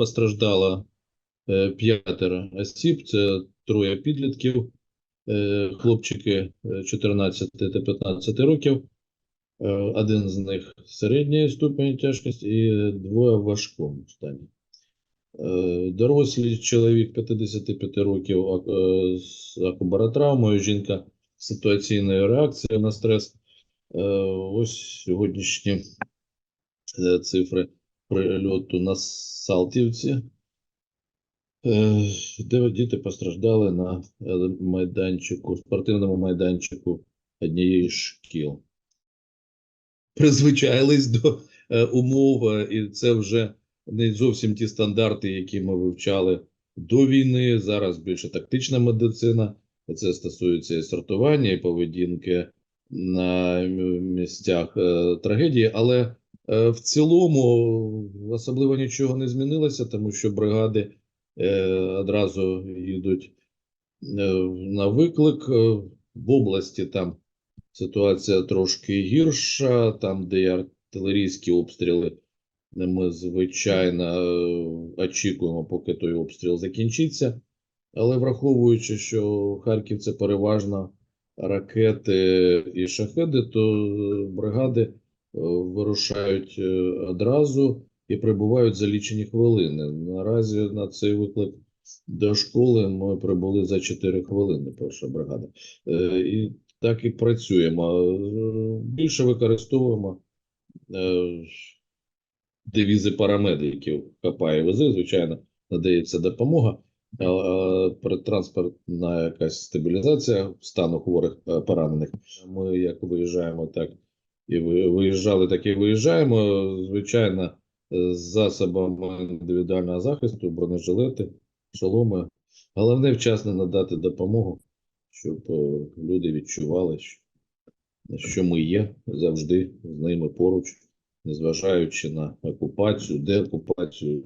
постраждало е, п'ятеро осіб. Це троє підлітків, е, хлопчики е, 14 та 15 років. Е, Один з них середньої ступені тяжкості і двоє в важкому стані. Е, Дорослий чоловік 55 років е, з акубаротравмою, жінка з ситуаційною реакцією на стрес. Е, Ось сьогоднішні е, цифри прильоту на Салтівці, е, де діти постраждали на майданчику, спортивному майданчику однієї з шкіл. Призвичайлись до е, умов, е, і це вже не зовсім ті стандарти, які ми вивчали до війни. Зараз більше тактична медицина. Це стосується і сортування, і поведінки на місцях трагедії. Але в цілому особливо нічого не змінилося, тому що бригади е, одразу їдуть е, на виклик. Е, В області там ситуація трошки гірша, там, де артилерійські обстріли, ми, звичайно, е, очікуємо, поки той обстріл закінчиться. Але враховуючи, що Харків це переважно ракети і шахеди, то е, бригади е, вирушають е, одразу і прибувають за лічені хвилини. Наразі на цей виклик до школи ми прибули за 4 хвилини, перша бригада. Е, І так і працюємо. Е, Більше використовуємо девізи парамедиків хапає вези, звичайно, надається допомога. Транспортна якась стабілізація стану хворих поранених. Ми як виїжджаємо, так і ви- виїжджали, так і виїжджаємо. Звичайно, е, з засобами індивідуального захисту, бронежилети, шоломи. Головне вчасно надати допомогу, щоб е, люди відчували, що ми є завжди з ними поруч, незважаючи на окупацію, деокупацію,